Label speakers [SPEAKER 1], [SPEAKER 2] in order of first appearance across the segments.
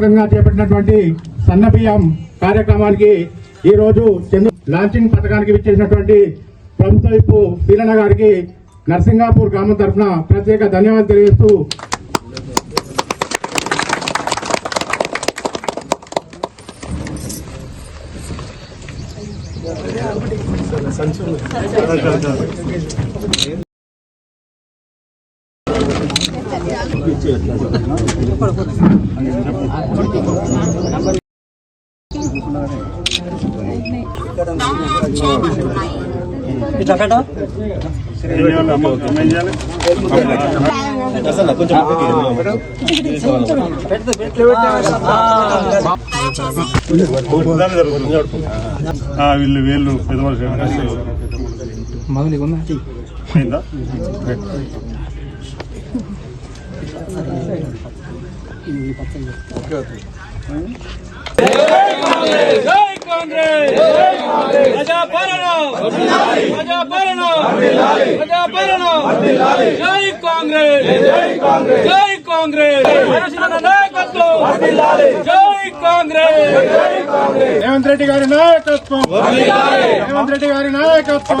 [SPEAKER 1] ప్రతిష్టాత్మకంగా చేపట్టినటువంటి సన్నబియ్యం కార్యక్రమానికి ఈ రోజు చంద్ర లాంచింగ్ పథకానికి విచ్చేసినటువంటి ప్రభుత్వ విప్పు పీలన గారికి నర్సింగాపూర్ గ్రామం తరఫున ప్రత్యేక ధన్యవాదాలు తెలియజేస్తూ
[SPEAKER 2] ఆ, వీళ్ళు వీళ్ళు పెద్ద మనిషి అయిందా?
[SPEAKER 3] జై కాంగ్రెస్ ప్రజాపాలన ప్రజాపాలన ప్రజాపాలన జై కాంగ్రెస్ జై కాంగ్రెస్ నాయకత్వం జై కాంగ్రెస్
[SPEAKER 1] రేవంత్ రెడ్డి గారి నాయకత్వం రేవంత్ రెడ్డి గారి నాయకత్వం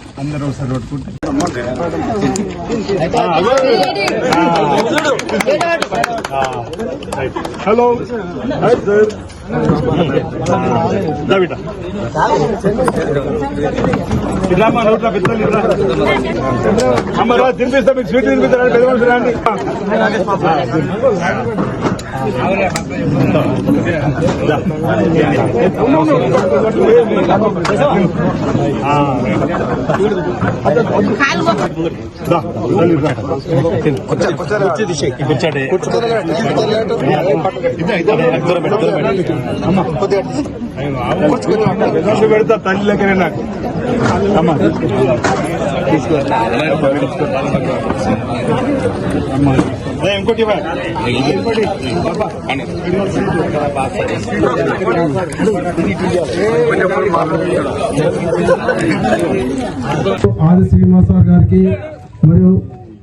[SPEAKER 2] అందరూ ఒకసారి పట్టుకుంటే హలో హాయ్ సార్ బిడ్డ ఇట్లా నోట్ల పెద్దలు ఇట్లా అమ్మ తినిపిస్తా మీకు స్వీట్ తినిపిస్తారా? పెద్ద మనుషులు రండి దా, కూర్చోండి. పెడతా తల్లి లెక్కనే నాకు అమ్మా తీసుకో అమ్మా ఇంకోటి ఇంకోటి
[SPEAKER 4] ఆది శ్రీనివాసరావు గారికి మరియు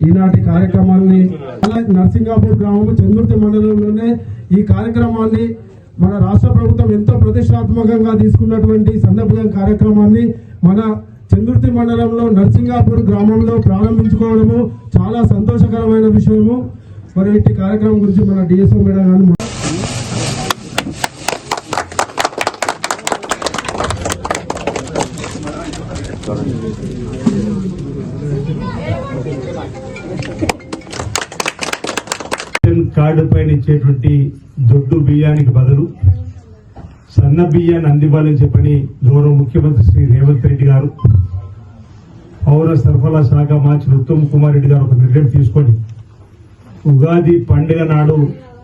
[SPEAKER 4] ఈనాటి కార్యక్రమాన్ని నర్సింగాపూర్ గ్రామం చంద్రుతి మండలంలోనే ఈ కార్యక్రమాన్ని మన రాష్ట్ర ప్రభుత్వం ఎంతో ప్రతిష్టాత్మకంగా తీసుకున్నటువంటి సందర్భం కార్యక్రమాన్ని మన చంద్రుతి మండలంలో నర్సింగాపూర్ గ్రామంలో ప్రారంభించుకోవడము చాలా సంతోషకరమైన విషయము. మరి ఇట్టి కార్యక్రమం గురించి మన డిఎస్ఓ మేడం
[SPEAKER 5] గారు కార్డు పైన ఇచ్చేటువంటి దొడ్డు బియ్యానికి బదులు సన్న బియ్యాన్ని అందివ్వాలని చెప్పని గౌరవ ముఖ్యమంత్రి శ్రీ రేవంత్ రెడ్డి గారు పౌర సరఫరా శాఖ మార్చి ఉత్తమ్ కుమార్ రెడ్డి గారు ఒక నిర్ణయం తీసుకొని ఉగాది పండుగ నాడు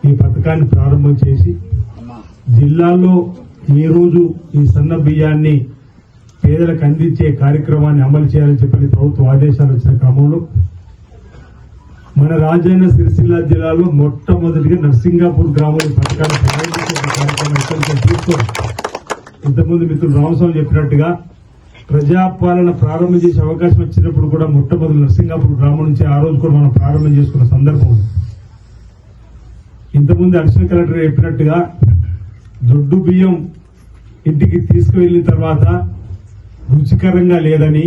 [SPEAKER 5] ఈ పథకాన్ని ప్రారంభం చేసి జిల్లాలో ఈ రోజు ఈ సన్న బియ్యాన్ని పేదలకు అందించే కార్యక్రమాన్ని అమలు చేయాలని చెప్పని ప్రభుత్వం ఆదేశాలు వచ్చిన క్రమంలో మన రాజన్న సిరిసిల్ల జిల్లాలో మొట్టమొదటిగా నర్సింగాపూర్ గ్రామంలో ఈ పథకాన్ని ప్రారంభించే కార్యక్రమం తీసుకొని ఇంతకుముందు మిత్రులు రామస్వామి చెప్పినట్టుగా ప్రజాపాలన ప్రారంభం చేసే అవకాశం వచ్చినప్పుడు కూడా మొట్టమొదటి నరసింగాపూర్ గ్రామం నుంచి ఆ రోజు కూడా మనం ప్రారంభం చేసుకున్న సందర్భం ఉంది. ఇంతకుముందు అడిషనల్ కలెక్టర్ చెప్పినట్టుగా దొడ్డు బియ్యం ఇంటికి తీసుకువెళ్ళిన తర్వాత రుచికరంగా లేదని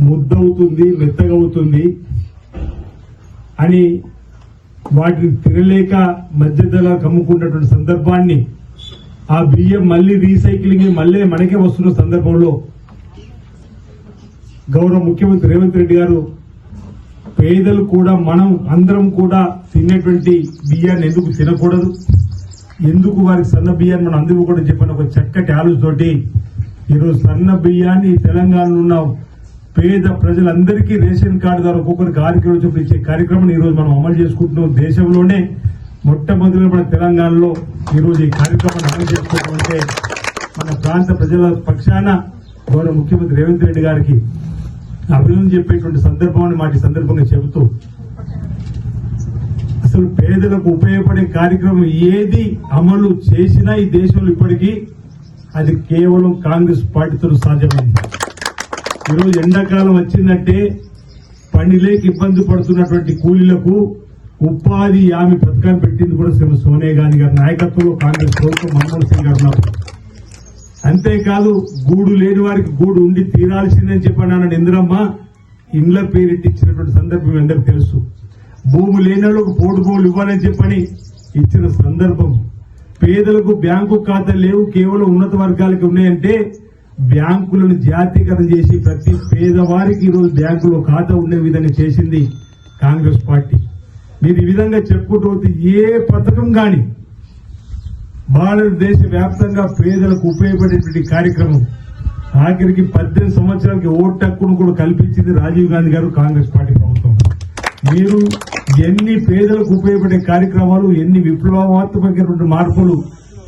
[SPEAKER 5] ముద్దవుతుంది మెత్తగవుతుంది అని వాటిని తినలేక మధ్యధరకు కమ్ముకున్నటువంటి సందర్భాన్ని ఆ బియ్యం మళ్ళీ రీసైక్లింగ్ మళ్ళీ మనకే వస్తున్న సందర్భంలో గౌరవ ముఖ్యమంత్రి రేవంత్ రెడ్డి గారు పేదలు కూడా మనం అందరం కూడా తినేటువంటి బియ్యాన్ని ఎందుకు తినకూడదు? ఎందుకు వారికి సన్న బియ్యాన్ని మనం అందివ్వకూడదు చెప్పిన ఒక చక్కటి ఆలోచనతోటి ఈరోజు సన్న బియ్యాన్ని తెలంగాణలో ఉన్న పేద ప్రజలందరికీ రేషన్ కార్డు ద్వారా ఒక్కొక్కరికి ఆరు కిలో చొప్పున ఇచ్చే కార్యక్రమం ఈరోజు మనం అమలు చేసుకుంటున్నాం దేశంలోనే. మొట్టమొదటి మన తెలంగాణలో ఈరోజు ఈ కార్యక్రమాన్ని అమలు చేసుకుంటుంటే మన ప్రాంత ప్రజల పక్షాన గౌరవ ముఖ్యమంత్రి రేవంత్ రెడ్డి గారికి అభివృద్ధి చెప్పేటువంటి సందర్భాన్ని అని సందర్భంగా చెబుతూ అసలు పేదలకు ఉపయోగపడే కార్యక్రమం ఏది అమలు చేసినా ఈ దేశంలో ఇప్పటికీ అది కేవలం కాంగ్రెస్ పార్టీతో సాధ్యమైంది. ఈరోజు ఎండాకాలం వచ్చిందంటే పని లేక ఇబ్బంది పడుతున్నటువంటి కూలీలకు ఉపాధి హామీ పథకాన్ని పెట్టింది కూడా శ్రీ సోనియా గాంధీ గారి నాయకత్వంలో కాంగ్రెస్ ప్రభుత్వం మన్మోహన్ సింగ్ గారు ఉన్నారు. అంతేకాదు గూడు లేని వారికి గూడు ఉండి తీరాల్సిందని చెప్పాను ఇందిరమ్మ. ఇండ్ల పేరిటి ఇచ్చినటువంటి సందర్భం అందరికి తెలుసు. భూమి లేని వాళ్ళకు పోటు భూములు ఇవ్వాలని చెప్పని ఇచ్చిన సందర్భం. పేదలకు బ్యాంకు ఖాతాలు లేవు కేవలం ఉన్నత వర్గాలకి ఉన్నాయంటే బ్యాంకులను జాతీకరణ చేసి ప్రతి పేదవారికి ఈరోజు బ్యాంకులో ఖాతా ఉండే విధంగా చేసింది కాంగ్రెస్ పార్టీ. మీరు ఈ విధంగా చెప్పుకుంటూ ఏ పథకం కానీ భారతదేశ వ్యాప్తంగా పేదలకు ఉపయోగపడేటువంటి కార్యక్రమం. ఆఖరికి పద్దెనిమిది సంవత్సరాలకి ఓటు హక్కును కూడా కల్పించింది రాజీవ్ గాంధీ గారు కాంగ్రెస్ పార్టీ ప్రభుత్వం. మీరు ఎన్ని పేదలకు ఉపయోగపడే కార్యక్రమాలు ఎన్ని విప్లవాత్మకమైనటువంటి మార్పులు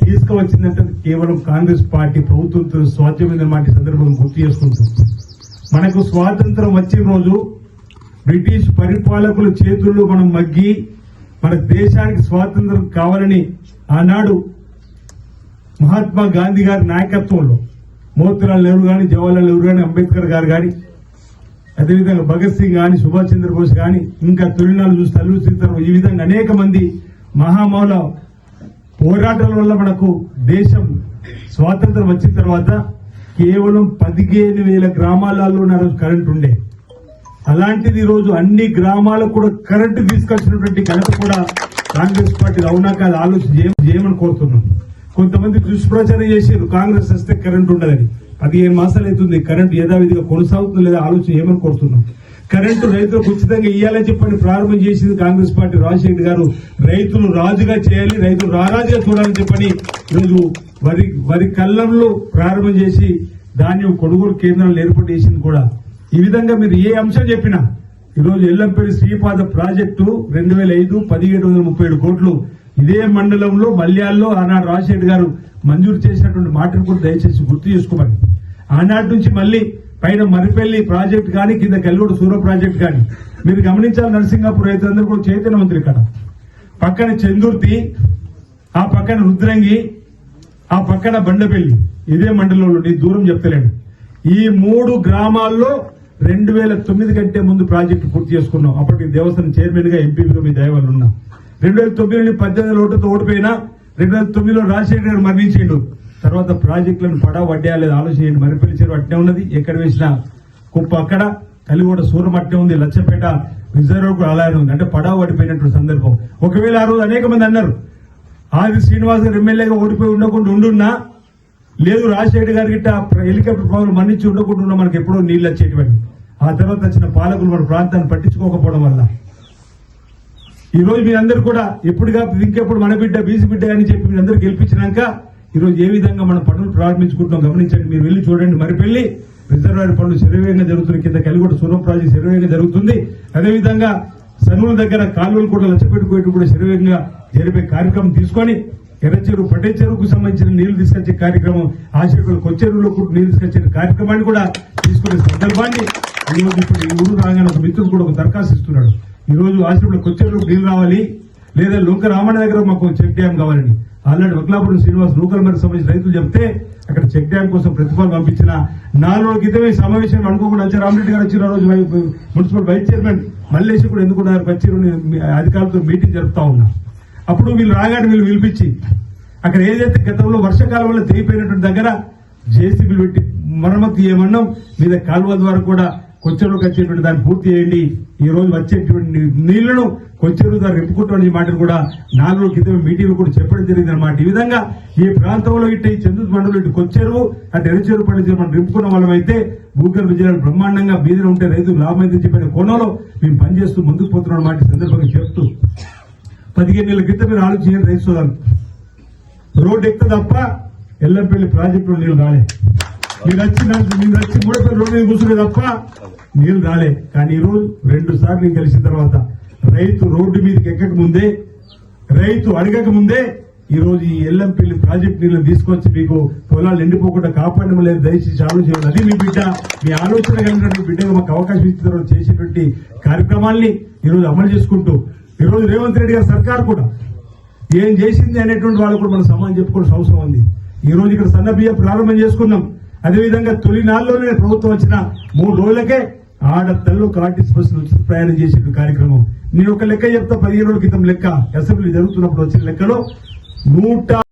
[SPEAKER 5] తీసుకువచ్చిందంటే కేవలం కాంగ్రెస్ పార్టీ ప్రభుత్వంతో స్వాధ్యమైన మాట సందర్భం గుర్తు చేసుకుంటూ మనకు స్వాతంత్రం వచ్చే రోజు బ్రిటిష్ పరిపాలకుల చేతుల్లో మనం మగ్గి మన దేశానికి స్వాతంత్రం కావాలని ఆనాడు మహాత్మా గాంధీ గారి నాయకత్వంలో మోతిలాల్ నెహ్రూ కానీ జవహర్లాల్ నెహ్రూ కానీ అంబేద్కర్ గారు కానీ అదేవిధంగా భగత్ సింగ్ కానీ సుభాష్ చంద్రబోస్ కానీ ఇంకా తొలినాలు చూస్తే అల్లు సీతారాం ఈ విధంగా అనేక మంది మహామౌల పోరాటాల వల్ల మనకు దేశం స్వాతంత్రం వచ్చిన తర్వాత కేవలం పదిహేను వేల గ్రామాలలో నాకు కరెంట్ ఉండే. అలాంటిది ఈరోజు రోజు అన్ని గ్రామాలకు కూడా కరెంటు తీసుకొచ్చినటువంటి ఘనత కూడా కాంగ్రెస్ పార్టీ అవునా కాదు ఆలోచన చేయమని కోరుతున్నాం. కొంతమంది దుష్ప్రచారం చేసారు. కాంగ్రెస్ వస్తే కరెంట్ ఉండదని. పదిహేను మాసాలు అవుతుంది. కరెంటు యథావిధిగా కొనసాగుతుంది లేదా ఆలోచన ఏమని కోరుతున్నాం? కరెంటు రైతులకు ఉచితంగా ఇవ్వాలని చెప్పని ప్రారంభం చేసింది కాంగ్రెస్ పార్టీ రాజశేఖర్ గారు. రైతులు రాజుగా చేయాలి రైతులు రారాజుగా చూడాలని చెప్పని ఈరోజు వరి వరి కళ్ళంలో ప్రారంభం చేసి ధాన్యం కొనుగోలు కేంద్రాలు ఏర్పాటు చేసింది కూడా. ఈ విధంగా మీరు ఏ అంశం చెప్పినా ఈరోజు ఎల్లంపల్లి శ్రీపాద ప్రాజెక్టు రెండు వేల ఐదు పదిహేడు వందల ముప్పై ఏడు కోట్లు ఇదే మండలంలో మల్యాల్లో ఆనాడు రాజశేఖర్ గారు మంజూరు చేసినటువంటి మాటను కూడా దయచేసి గుర్తు చేసుకోమని. ఆనాటి నుంచి మళ్ళీ పైన మరిపెల్లి ప్రాజెక్ట్ కానీ కింద కల్లూడు సూర ప్రాజెక్ట్ కానీ మీరు గమనించాలి నరసింగాపూర్ రైతులందరూ కూడా చైతన్యవంతులు ఇక్కడ పక్కన చందుర్తి ఆ పక్కన రుద్రంగి ఆ పక్కన బండపల్లి ఇదే మండలంలో నీ దూరం చెప్తలేండి ఈ మూడు గ్రామాల్లో రెండు వేల తొమ్మిది కంటే ముందు ప్రాజెక్టు పూర్తి చేసుకున్నాం. అప్పటికి దేవస్థానం చైర్మన్గా ఎంపీగా మీ దయవల్ల ఉన్నాం. రెండు వేల తొమ్మిది పద్దెనిమిది ఓటుతో ఓడిపోయినా రెండు వేల తొమ్మిదిలో రాజశేఖర గారు మరణించిండు. తర్వాత ప్రాజెక్టులను పడా వడ్డా లేదా ఆలోచించండి. మరిపల్లి చెరువు అట్నే ఉన్నది. ఎక్కడ వేసినా కుప్ప అక్కడ కలిగూడ సూరం అట్నే ఉంది. లచ్చపేట రిజర్వ్ కూడా అలానే ఉంది. అంటే పడా పడిపోయినటువంటి సందర్భం. ఒకవేళ ఆ రోజు అనేక మంది అన్నారు ఆది శ్రీనివాస్ గారు ఎమ్మెల్యేగా ఓడిపోయి ఉండకుండా ఉండున్నా లేదు రాజశేఖర్ గారి గిట్ట హెలికాప్టర్ ప్రాబ్లం మన్నించి ఉండకుండా ఉన్నా మనకి ఎప్పుడో నీళ్ళు వచ్చేటువంటి ఆ తర్వాత వచ్చిన పాలకులు మన ప్రాంతాన్ని పట్టించుకోకపోవడం వల్ల. ఈ రోజు మీరందరూ కూడా ఎప్పుడుగా ఇంకెప్పుడు మన బిడ్డ బీసీ బిడ్డ అని చెప్పి మీరందరూ గెలిపించినాక ఈ రోజు ఏ విధంగా మనం పనులు ప్రారంభించుకుంటున్నాం గమనించండి. మీరు వెళ్ళి చూడండి మరి పెళ్ళి రిజర్వాయర్ పనులు శరవేగంగా జరుగుతుంది కింద కలిగొడ సూర్యం ప్రాజెక్ట్ శరవేగంగా జరుగుతుంది. అదేవిధంగా సనువుల దగ్గర కాలువలు కూడా లచ్చపెట్టుకోవటం కూడా శరవేగంగా జరిపే కార్యక్రమం తీసుకొని ఎర్రచెరువు పట్టే చెరువుకు సంబంధించిన నీళ్ళు తీసుకొచ్చే కార్యక్రమం ఆశకులు కొచ్చెరువులో కూడా నీళ్ళు తీసుకొచ్చే కార్యక్రమాన్ని కూడా తీసుకునే సందర్భాన్ని ఈరోజు ఇప్పుడు ఈ ఊరు రాగానే ఒక మిత్రుడు కూడా ఒక దరఖాస్తు ఇస్తున్నాడు. ఈ రోజు ఆశకులు నీళ్ళు రావాలి. లేదా లొంక రామణ దగ్గర మాకు చెక్ డ్యాం కావాలని. ఆల్రెడీ వక్లాపురం శ్రీనివాస్ నూకల్ మరి సంబంధించిన రైతులు చెప్తే అక్కడ చెక్ డ్యాం కోసం ప్రతిపాదన పంపించిన నాలుగు రోజుల క్రితమే ఈ సమావేశం అనుకోకుండా వచ్చి రామరెడ్డి గారు వచ్చిన రోజు మున్సిపల్ వైస్ చైర్మన్ మల్లేసి కూడా ఎందుకున్నారు వచ్చారు అధికారులతో మీటింగ్ జరుపుతా ఉన్నా. అప్పుడు వీళ్ళు రాగానే వీళ్ళు పిలిపించి అక్కడ ఏదైతే గతంలో వర్షకాలం వల్ల తెగిపోయినటువంటి దగ్గర జేసీబీలు పెట్టి మరమ్మతు చేయమన్నాం మీద కాలువ ద్వారా కూడా కొచ్చెరువుకి వచ్చేటువంటి దాన్ని పూర్తి చేయండి. ఈ రోజు వచ్చేటువంటి నీళ్ళను కొచ్చెరువు దాన్ని నింపుకుంటున్న ఈ మాటలు కూడా నాలుగు క్రితం మీటింగ్లు కూడా చెప్పడం జరిగింది అనమాట ఈ విధంగా ఈ ప్రాంతంలో ఇటు ఈ చంద్రు మండలం ఇటు కొచ్చెరువు అటు ఎరచెరువు పండించి మనం నింపుకున్న వాళ్ళమైతే భూగర్భ జిల్లాలు బ్రహ్మాండంగా బీదలు ఉంటే రైతులు లాభమైందని చెప్పిన కోణంలో మేము పనిచేస్తూ ముందుకు పోతున్నాం అన్నమాట సందర్భంగా చెప్తూ. పదిహేను నెలల క్రితం మీరు ఆలోచించండి రైతు సోదరులు రోడ్డు ఎక్కితే తప్ప ఎల్లంపల్లి ప్రాజెక్టులో నీళ్ళు రాలేదు మీరు వచ్చి నాకు- మీరు వచ్చి మూడపల్లి రోడ్డు మీద కూర్చునే తప్ప నీళ్ళు రాలే. కానీ ఈ రోజు రెండు సార్లు నేను కలిసిన తర్వాత రైతు రోడ్డు మీదకి ఎక్కక ముందే రైతు అడగక ముందే ఈ ఈ ఎల్లంపల్లి ప్రాజెక్ట్ నీళ్ళని తీసుకొచ్చి మీకు పొలాలు ఎండిపోకుండా కాపాడడం లేదు దయచేసి ఆలోచన అది మీ బిడ్డ మీ ఆలోచన కలిగినటువంటి బిడ్డగా మాకు అవకాశం ఇచ్చిన తర్వాత చేసేటువంటి కార్యక్రమాల్ని ఈ రోజు అమలు చేసుకుంటూ ఈరోజు రేవంత్ రెడ్డి గారి సర్కార్ కూడా ఏం చేసింది అనేటువంటి వాళ్ళు కూడా మనం సమానం చెప్పుకోవాల్సిన అవసరం ఉంది. ఈ రోజు ఇక్కడ సన్న బియ్యం ప్రారంభం చేసుకున్నాం. అదేవిధంగా తొలి ప్రభుత్వం వచ్చిన మూడు రోజులకే ఆడతల్లు ఆర్టీసీ బస్సులు ఉచిత ప్రయాణం చేసిన కార్యక్రమం. నేను ఒక లెక్క చెప్తా పదిహేను రోజుల క్రితం లెక్క అసెంబ్లీ జరుగుతున్నప్పుడు వచ్చిన లెక్కలో నూట